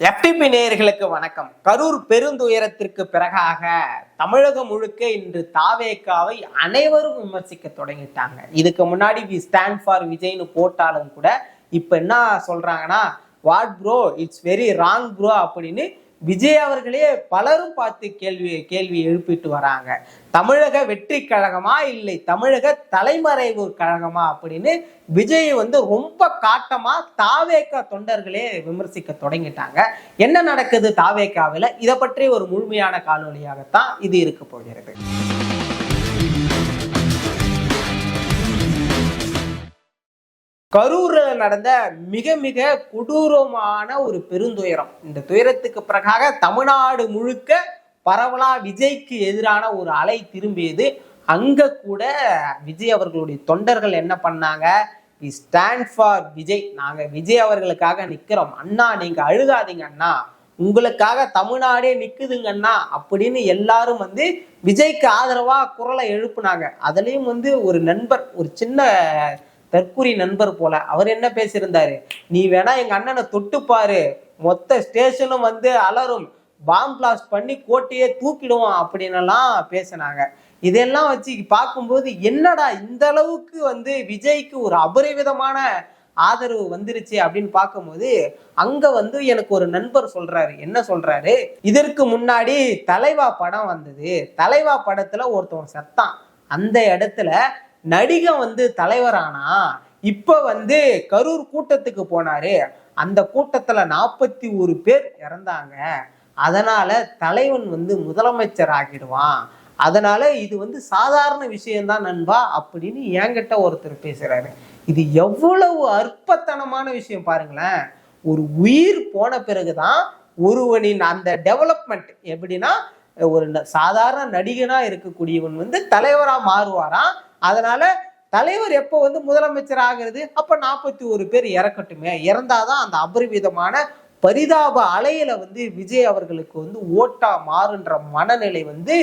எஃபிபி நேயர்களுக்கு வணக்கம். கரூர் பெருந்துயரத்திற்கு பிறகாக தமிழகம் முழுக்க இன்று தாவேக்காவை அனைவரும் விமர்சிக்க தொடங்கிட்டாங்க. இதுக்கு முன்னாடி வி ஸ்டாண்ட் ஃபார் விஜய்னு போட்டாலும் கூட இப்ப என்ன சொல்றாங்கன்னா what bro it's very wrong bro அப்படின்னு விஜய் அவர்களே பலரும் பார்த்து கேள்வி கேள்வி எழுப்பிட்டு வராங்க. தமிழக வெற்றி கழகமா இல்லை தமிழக தலைமறைவு கழகமா அப்படின்னு விஜய் வந்து ரொம்ப காட்டமா தாவேக்கா தொண்டர்களே விமர்சிக்க தொடங்கிட்டாங்க. என்ன நடக்குது தாவேக்காவில்? இதை பற்றி ஒரு முழுமையான காணொலியாகத்தான் இது இருக்க போகிறது. கரூரில் நடந்த மிக மிக கொடூரமான ஒரு பெருந்துயரம். இந்த துயரத்துக்கு பிறகாக தமிழ்நாடு முழுக்க பரவலா விஜய்க்கு எதிரான ஒரு அலை திரும்பியது. அங்க கூட விஜய் அவர்களுடைய தொண்டர்கள் என்ன பண்ணாங்க? We stand for Vijay. நாங்க விஜய் அவர்களுக்காக நிக்கிறோம். அண்ணா நீங்க அழுகாதீங்க அண்ணா. உங்களுக்காக தமிழ்நாடே நிக்குதுங்க அண்ணா. அப்படின்னு எல்லாரும் வந்து விஜய்க்கு ஆதரவா குரலை எழுப்புனாங்க. அதுலயும் வந்து ஒரு நண்பர் ஒரு சின்ன தற்குறி நண்பர் போல. அவர் என்ன பேசியிருந்தாரு? நீ வேணா எங்க அண்ணனை தொட்டு பாரு. மொத்த ஸ்டேஷனும் வந்து அலரும் பாம் பிளாஸ்ட் பண்ணி கோட்டையே தூக்கிடுவோம் அப்படின்னெல்லாம் பேசினாங்க. இதெல்லாம் வச்சு பார்க்கும்போது என்னடா இந்த அளவுக்கு வந்து விஜய்க்கு ஒரு அபரிவிதமான ஆதரவு வந்துருச்சு அப்படின்னு பார்க்கும்போது அங்க வந்து எனக்கு ஒரு நண்பர் சொல்றாரு. என்ன சொல்றாரு? இதற்கு முன்னாடி தலைவா படம் வந்தது. தலைவா படத்துல ஒருத்தவன் செத்தான். அந்த இடத்துல நடிகன் வந்து தலைவரானா? இப்போ வந்து கரூர் கூட்டத்துக்கு போனாரு. அந்த கூட்டத்துல நாற்பத்தி ஒரு பேர் இறந்தாங்க. அதனால தலைவன் வந்து முதலமைச்சர் ஆகிடுவான். அதனால இது வந்து சாதாரண விஷயம்தான் நண்பா அப்படின்னு என்கிட்ட ஒருத்தர் பேசுறாரு. இது எவ்வளவு அற்பத்தனமான விஷயம் பாருங்களேன். ஒரு உயிர் போன பிறகுதான் ஒருவனின் அந்த டெவலப்மெண்ட் எப்படின்னா ஒரு ந- சாதாரண நடிகனா இருக்கக்கூடியவன் வந்து தலைவரா மாறுவாராம். அதனால தலைவர் எப்போ வந்து முதலமைச்சர் ஆகிறது அப்போ நாற்பத்தி ஒரு பேர் இறக்கட்டுமே. இறந்தாதான் அந்த அபரிவிதமான பரிதாப அலையில வந்து விஜய் அவர்களுக்கு வந்து ஓட்டா மாறுன்ற மனநிலை வந்து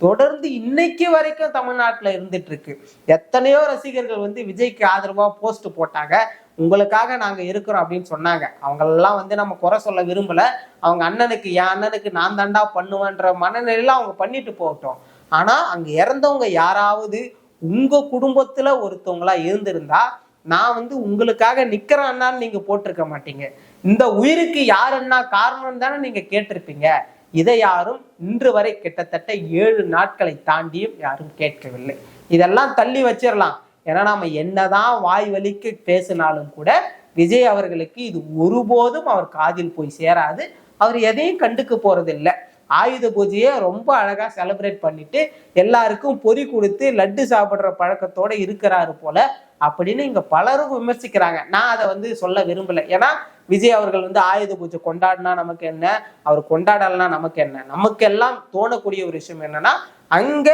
தொடர்ந்து இன்னைக்கு வரைக்கும் தமிழ்நாட்டில் இருந்துட்டு இருக்கு எத்தனையோ ரசிகர்கள் வந்து விஜய்க்கு ஆதரவாக போஸ்ட் போட்டாங்க. உங்களுக்காக நாங்கள் இருக்கிறோம் அப்படின்னு சொன்னாங்க. அவங்களெல்லாம் வந்து நம்ம குறை சொல்ல விரும்பல. அவங்க அண்ணனுக்கு என் அண்ணனுக்கு நான் தாண்டா பண்ணுவேன்ற மனநிலையில அவங்க பண்ணிட்டு போகட்டும். ஆனால் அங்கே இறந்தவங்க யாராவது உங்க குடும்பத்துல ஒருத்தவங்களா இருந்திருந்தா நான் வந்து உங்களுக்காக நிக்கிறேன் நீங்க போட்டிருக்க மாட்டீங்க. இந்த உயிருக்கு யாருன்னா என்ன காரணம் தானே நீங்க கேட்டிருப்பீங்க. இதை யாரும் இன்று வரை கிட்டத்தட்ட ஏழு நாட்களை தாண்டியும் யாரும் கேட்கவில்லை. இதெல்லாம் தள்ளி வச்சிடலாம் ஏன்னா நாம என்னதான் வாய் வலிக்கு பேசினாலும் கூட விஜய் அவர்களுக்கு இது ஒருபோதும் அவர் காதில் போய் சேராது. அவர் எதையும் கண்டுக்கு போறதில்லை. ஆயுத பூஜையை ரொம்ப அழகா செலிப்ரேட் பண்ணிட்டு எல்லாருக்கும் பொறி கொடுத்து லட்டு சாப்பிடுற பழக்கத்தோட இருக்கிறாரு போல அப்படின்னு இங்க பலரும் விமர்சிக்கிறாங்க. நான் அதை வந்து சொல்ல விரும்பல. ஏன்னா விஜய் அவர்கள் வந்து ஆயுத பூஜை கொண்டாடினா நமக்கு என்ன? அவர் கொண்டாடலனா நமக்கு என்ன? நமக்கு எல்லாம் தோணக்கூடிய ஒரு விஷயம் என்னன்னா அங்க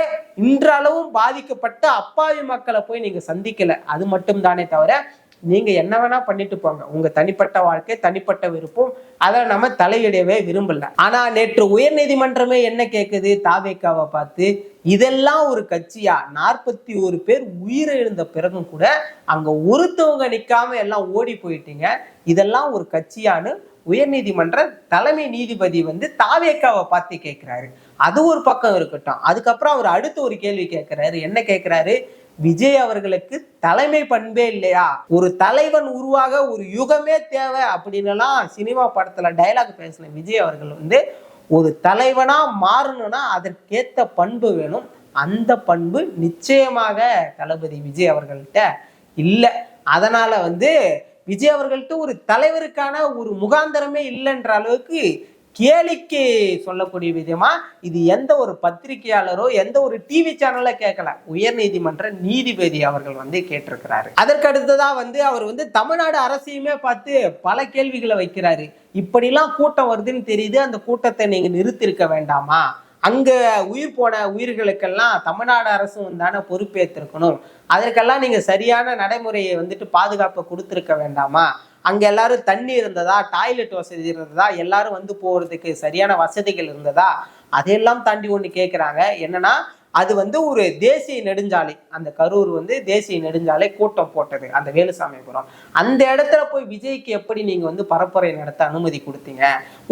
இன்றளவும் பாதிக்கப்பட்ட அப்பாவி மக்களை போய் நீங்க சந்திக்கல. அது மட்டும் தானே தவிர நீங்க என்ன வேணா பண்ணிட்டு போங்க. உங்க தனிப்பட்ட வாழ்க்கை தனிப்பட்ட விருப்பம் அதை நம்ம தலையிடவே விரும்பல. ஆனா நேற்று உயர் நீதிமன்றமே என்ன கேட்குது தாவேக்காவை பார்த்து இதெல்லாம் ஒரு கட்சியா? நாற்பத்தி ஒரு பேர் உயிரிழந்த பிறகும் கூட அங்க ஒருத்தவங்க நிக்காம எல்லாம் ஓடி போயிட்டீங்க. இதெல்லாம் ஒரு கட்சியான்னு உயர்நீதிமன்ற தலைமை நீதிபதி வந்து தாவேக்காவை பார்த்து கேட்கிறாரு அது ஒரு பக்கம் இருக்கட்டும். அதுக்கப்புறம் அவர் அடுத்து ஒரு கேள்வி கேட்கிறாரு என்ன கேட்கிறாரு விஜய் அவர்களுக்கு தலைமை பண்பே இல்லையா? ஒரு தலைவன் உருவாக ஒரு யுகமே தேவை அப்படின்னுலாம் சினிமா படத்துல டயலாக் பேசின விஜய் அவர்கள் வந்து ஒரு தலைவனா மாறணும்னா அதற்கேத்த பண்பு வேணும். அந்த பண்பு நிச்சயமாக தளபதி விஜய் அவர்கள்ட்ட இல்லை. அதனால வந்து விஜய் அவர்கள்ட்ட ஒரு தலைவருக்கான ஒரு முகாந்தரமே இல்லைன்ற அளவுக்கு கேலிக்கு சொல்லக்கூடிய விதமா இது எந்த ஒரு பத்திரிகையாளரோ எந்த ஒரு டிவி சேனல்ல கேட்கல. உயர்நீதிமன்ற நீதிபதி அவர்கள் வந்து கேட்டிருக்கிறாரு. அதற்கு அடுத்ததா வந்து அவர் வந்து தமிழ்நாடு அரசையுமே பார்த்து பல கேள்விகளை வைக்கிறாரு. இப்படிலாம் கூட்டம் வருதுன்னு தெரியுது. அந்த கூட்டத்தை நீங்க நிறுத்திருக்க வேண்டாமா? அங்க உயிர் போன உயிர்களுக்கெல்லாம் தமிழ்நாடு அரசும் தானே பொறுப்பேற்றிருக்கணும் அதற்கெல்லாம் நீங்க சரியான நடைமுறையை வந்துட்டு பாதுகாப்பை கொடுத்துருக்க வேண்டாமா? அங்கே எல்லாரும் தண்ணி இருந்ததா? டாய்லெட் வசதி இருந்ததா? எல்லாரும் வந்து போகிறதுக்கு சரியான வசதிகள் இருந்ததா? அதையெல்லாம் தாண்டி ஒன்று கேட்குறாங்க என்னன்னா அது வந்து ஒரு தேசிய நெடுஞ்சாலை. அந்த கரூர் வந்து தேசிய நெடுஞ்சாலை கூட்டம் போட்டது அந்த வேலுசாமிபுரம். அந்த இடத்துல போய் விஜய்க்கு எப்படி நீங்க வந்து பரப்புரை நடத்த அனுமதி கொடுத்தீங்க?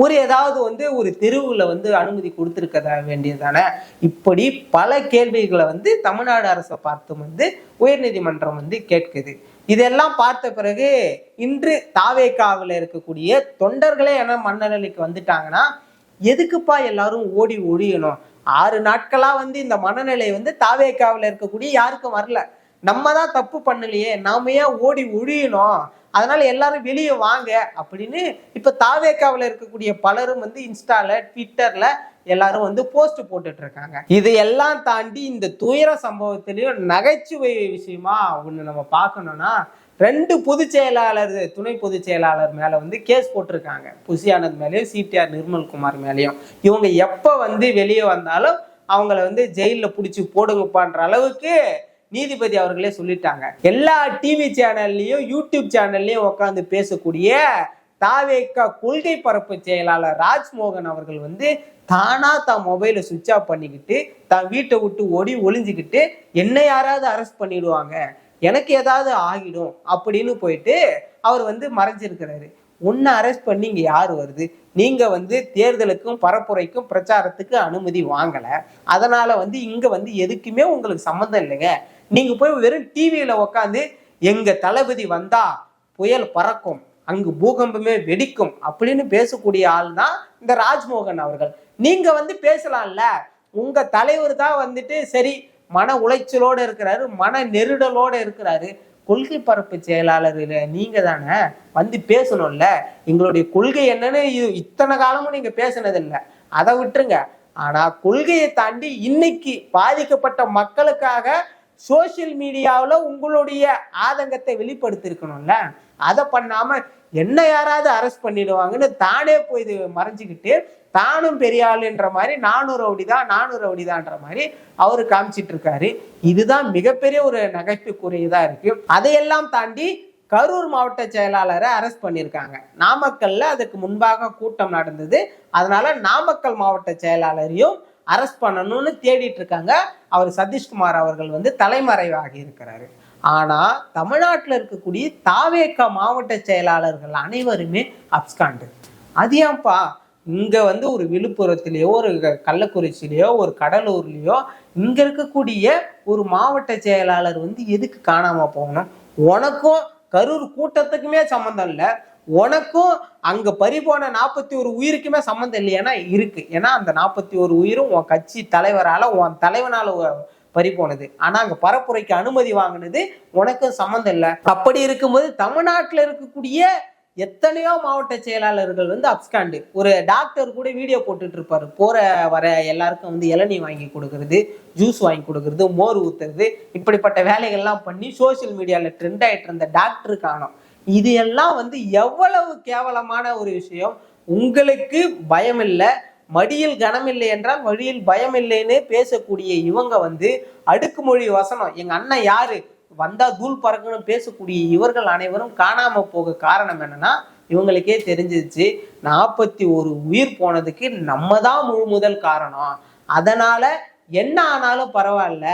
ஒரு ஏதாவது வந்து ஒரு தெருவுல வந்து அனுமதி கொடுத்துருக்க வேண்டியதானே இப்படி பல கேள்விகளை வந்து தமிழ்நாடு அரசை பார்த்து வந்து உயர்நீதிமன்றம் வந்து கேட்குது. இதெல்லாம் பார்த்த பிறகு இன்று தாவேக்காவில் இருக்கக்கூடிய தொண்டர்களே என்ன மன்னநிலைக்கு வந்துட்டாங்கன்னா எதுக்குப்பா எல்லாரும் ஓடி ஒழியணும்? ஆறு நாட்களாக வந்து இந்த மனநிலை வந்து தாவேக்காவில் இருக்கக்கூடிய யாருக்கும் வரல. நம்ம தான் தப்பு பண்ணலையே நாம ஏன் ஓடி ஒழியணும்? அதனால எல்லாரும் வெளியே வாங்க அப்படின்னு இப்போ தாவேக்காவில் இருக்கக்கூடிய பலரும் வந்து இன்ஸ்டால ட்விட்டர்ல எல்லாரும் வந்து போஸ்ட் போட்டுட்டு இருக்காங்க. இது எல்லாம் தாண்டி இந்த துயர சம்பவத்திலையும் நகைச்சுவை விஷயமா ஒன்று நம்ம பார்க்கணும்னா ரெண்டு பொதுச் செயலாளர் துணை பொதுச் செயலாளர் மேலே வந்து கேஸ் போட்டிருக்காங்க. புசி ஆனந்த் மேலேயும் சிடிஆர் நிர்மல்குமார் மேலேயும். இவங்க எப்போ வந்து வெளியே வந்தாலும் அவங்கள வந்து ஜெயிலில் பிடிச்சி போடுங்கப்பான்ற அளவுக்கு நீதிபதி அவர்களே சொல்லிட்டாங்க. எல்லா டிவி சேனல்லையும் யூடியூப் சேனல்லையும் உட்காந்து பேசக்கூடிய தாவேக்கா கொள்கை பரப்பு செயலாளர் ராஜ்மோகன் அவர்கள் வந்து தானா தான் மொபைலை சுவிட்ச் ஆஃப் பண்ணிக்கிட்டு தான் வீட்டை விட்டு ஓடி ஒளிஞ்சுக்கிட்டு என்ன யாராவது அரெஸ்ட் பண்ணிடுவாங்க. எனக்கு ஏதாவது ஆகிடும் அப்படின்னு போயிட்டு அவர் வந்து மறைஞ்சிருக்கிறாரு. உன்னை அரெஸ்ட் பண்ணி இங்கே யார் வருது? நீங்கள் வந்து தேர்தலுக்கும் பரப்புரைக்கும் பிரச்சாரத்துக்கு அனுமதி வாங்கலை. அதனால் வந்து இங்கே வந்து எதுக்குமே உங்களுக்கு சம்மந்தம் இல்லைங்க. நீங்கள் போய் வெறும் டிவியில் உக்காந்து எங்கள் தளபதி வந்தா புயல் பறக்கும் அங்கு பூகம்பமே வெடிக்கும் அப்படின்னு பேசக்கூடிய ஆள் தான் இந்த ராஜ்மோகன் அவர்கள். நீங்கள் வந்து பேசலாம்ல. உங்கள் தலைவர் தான் வந்துட்டு சரி மன உளைச்சலோடு இருக்கிறாரு மன நெருடலோட இருக்கிறாரு. கொள்கை பரப்பு செயலாளர் நீங்க தானே வந்து பேசணும்ல? எங்களுடைய கொள்கை என்னன்னு இத்தனை காலமும் நீங்க பேசினதில்லை. அதை விட்டுருங்க. ஆனா கொள்கையை தாண்டி இன்னைக்கு பாதிக்கப்பட்ட மக்களுக்காக சோஷியல் மீடியாவில் உங்களுடைய ஆதங்கத்தை வெளிப்படுத்திருக்கணும்ல அதை பண்ணாம என்ன யாராவது அரெஸ்ட் பண்ணிடுவாங்கன்னு தானே போய் இது மறைஞ்சுக்கிட்டு தானும் பெரிய ஆளுன்ற மாதிரி நானூறு ரவுடிதான் நானூறு அவடிதான்ற மாதிரி அவர் காமிச்சிட்டு இருக்காரு இதுதான் மிகப்பெரிய ஒரு நகைப்புக்குரியதா இருக்கு. அதையெல்லாம் தாண்டி கரூர் மாவட்ட செயலாளரை அரெஸ்ட் பண்ணியிருக்காங்க. நாமக்கல்ல அதுக்கு முன்பாக கூட்டம் நடந்தது. அதனால நாமக்கல் மாவட்ட செயலாளரையும் அரெஸ்ட் பண்ணணும்னு தேடிட்டு இருக்காங்க அவர் சதீஷ்குமார் அவர்கள் வந்து தலைமறைவாகி இருக்கிறாரு. ஆனா தமிழ்நாட்டில் இருக்கக்கூடிய தாவேக்க மாவட்ட செயலாளர்கள் அனைவருமே அப்ஸ்காண்டு. அது ஏன்பா? இங்க வந்து ஒரு விழுப்புரத்துலேயோ ஒரு கள்ளக்குறிச்சிலேயோ ஒரு கடலூர்லேயோ இங்க இருக்கக்கூடிய ஒரு மாவட்ட செயலாளர் வந்து எதுக்கு காணாமல் போகணும்? உனக்கும் கரூர் கூட்டத்துக்குமே சம்மந்தம் இல்லை. உனக்கும் அங்க பறிபோன நாற்பத்தி ஒரு உயிருக்குமே சம்மந்தம் இல்லையானா இருக்கு. ஏன்னா அந்த நாற்பத்தி ஒரு உயிரும் உன் கட்சி தலைவரால உன் தலைவனால பறி போனது ஆனா அங்க பரப்புரைக்கு அனுமதி வாங்கினது உனக்கும் சம்மந்தம் இல்லை. அப்படி இருக்கும்போது தமிழ்நாட்டில் இருக்கக்கூடிய எத்தனையோ மாவட்ட செயலாளர்கள் வந்து அப்ஸ்காண்டு. ஒரு டாக்டர் கூட வீடியோ போட்டுட்டு இருப்பாரு போற வர எல்லாருக்கும் வந்து இளநீ வாங்கி கொடுக்கறது ஜூஸ் வாங்கி கொடுக்கறது மோர் ஊத்துறது இப்படிப்பட்ட வேலைகள்லாம் பண்ணி சோஷியல் மீடியால ட்ரெண்ட் ஆயிட்டு இருந்த டாக்டரு காணும். இது எல்லாம் வந்து எவ்வளவு கேவலமான ஒரு விஷயம். உங்களுக்கு பயம் இல்லை. மடியில் கனம் இல்லை என்றால் வழியில் பயம் இல்லைன்னு பேசக்கூடிய இவங்க வந்து அடுக்குமொழி வசனம். எங்க அண்ணன் யாரு? வந்தா தூள் பறக்கணும் பேசக்கூடிய இவர்கள் அனைவரும் காணாம போக காரணம் என்னன்னா இவங்களுக்கே தெரிஞ்சிச்சு நாற்பத்தி ஒரு உயிர் போனதுக்கு நம்ம தான் முழு முதல் காரணம். அதனால என்ன ஆனாலும் பரவாயில்ல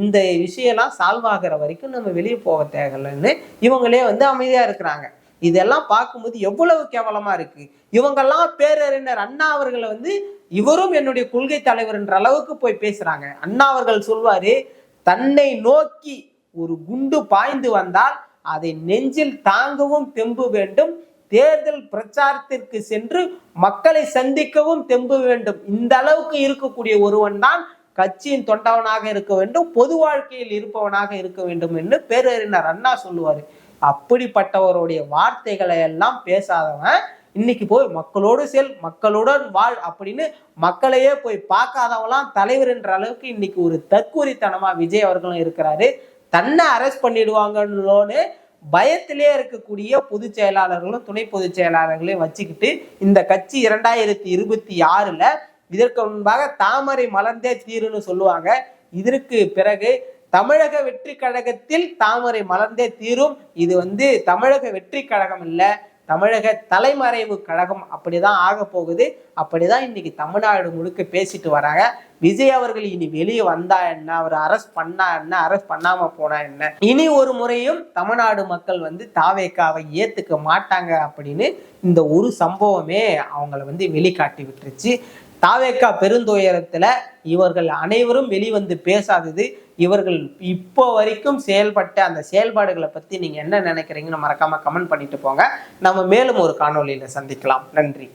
இந்த விஷயம்லாம் சால்வ் ஆகிற வரைக்கும் நம்ம வெளியே போக தேவையில்லைன்னு இவங்களே வந்து அமைதியா இருக்கிறாங்க. இதெல்லாம் பார்க்கும்போது எவ்வளவு கேவலமா இருக்கு. இவங்கெல்லாம் பேரறிஞர் அண்ணா அவர்களை வந்து இவரும் என்னுடைய கொள்கை தலைவர் என்ற அளவுக்கு போய் பேசுறாங்க. அண்ணா அவர்கள் சொல்வாரு தன்னை நோக்கி ஒரு குண்டு பாய்ந்து வந்தால் அதை நெஞ்சில் தாங்கவும் தெம்பு வேண்டும். தேர்தல் பிரச்சாரத்திற்கு சென்று மக்களை சந்திக்கவும் தெம்பு வேண்டும். இந்த அளவுக்கு இருக்கக்கூடிய ஒருவன் தான் கட்சியின் தொண்டவனாக இருக்க வேண்டும். பொது வாழ்க்கையில் இருப்பவனாக இருக்க வேண்டும் என்று பேரறிஞர் அண்ணா சொல்லுவாரு. அப்படிப்பட்டவருடைய வார்த்தைகளை எல்லாம் பேசாதவன் இன்னைக்கு போய் மக்களோடு செல் மக்களுடன் வாழ் அப்படின்னு மக்களையே போய் பார்க்காதவங்களாம் தலைவர் என்ற அளவுக்கு இன்னைக்கு ஒரு தற்கூரித்தனமா விஜய் அவர்களும் இருக்கிறாரு. தன்னை அரெஸ்ட் பண்ணிடுவாங்கன்னு பயத்திலே இருக்கக்கூடிய பொதுச் செயலாளர்களும் துணை பொதுச் செயலாளர்களையும் வச்சுக்கிட்டு இந்த கட்சி இரண்டாயிரத்தி இருபத்தி ஆறுல இதற்கு முன்பாக தாமரை மலர்ந்தே தீருன்னு சொல்லுவாங்க. இதற்கு பிறகு தமிழக வெற்றி கழகத்தில் தாமரை மலர்ந்தே தீரும். இது வந்து தமிழக வெற்றி கழகம் இல்லை தமிழக தலைமறைவு கழகம் அப்படிதான் ஆக போகுது. அப்படிதான் இன்னைக்கு தமிழ்நாடு முழுக்க பேசிட்டு வராங்க. விஜய் அவர்கள் இனி வெளியே வந்தா என்ன? அவர் அரெஸ்ட் பண்ணா என்ன? அரெஸ்ட் பண்ணாம போனா என்ன? இனி ஒரு முறையும் தமிழ்நாடு மக்கள் வந்து தாவேக்காவை ஏத்துக்க மாட்டாங்க அப்படின்னு இந்த ஒரு சம்பவமே அவங்கள வந்து வெளிக்காட்டி விட்டுருச்சு. தாவேக்கா பெருந்துயரத்துல இவர்கள் அனைவரும் வெளிவந்து பேசாதது இவர்கள் இப்போ வரைக்கும் செயல்பட்ட அந்த செயல்பாடுகளை பத்தி நீங்க என்ன நினைக்கிறீங்கன்னு மறக்காம கமெண்ட் பண்ணிட்டு போங்க. நம்ம மேலும் ஒரு காணொளியில சந்திக்கலாம். நன்றி.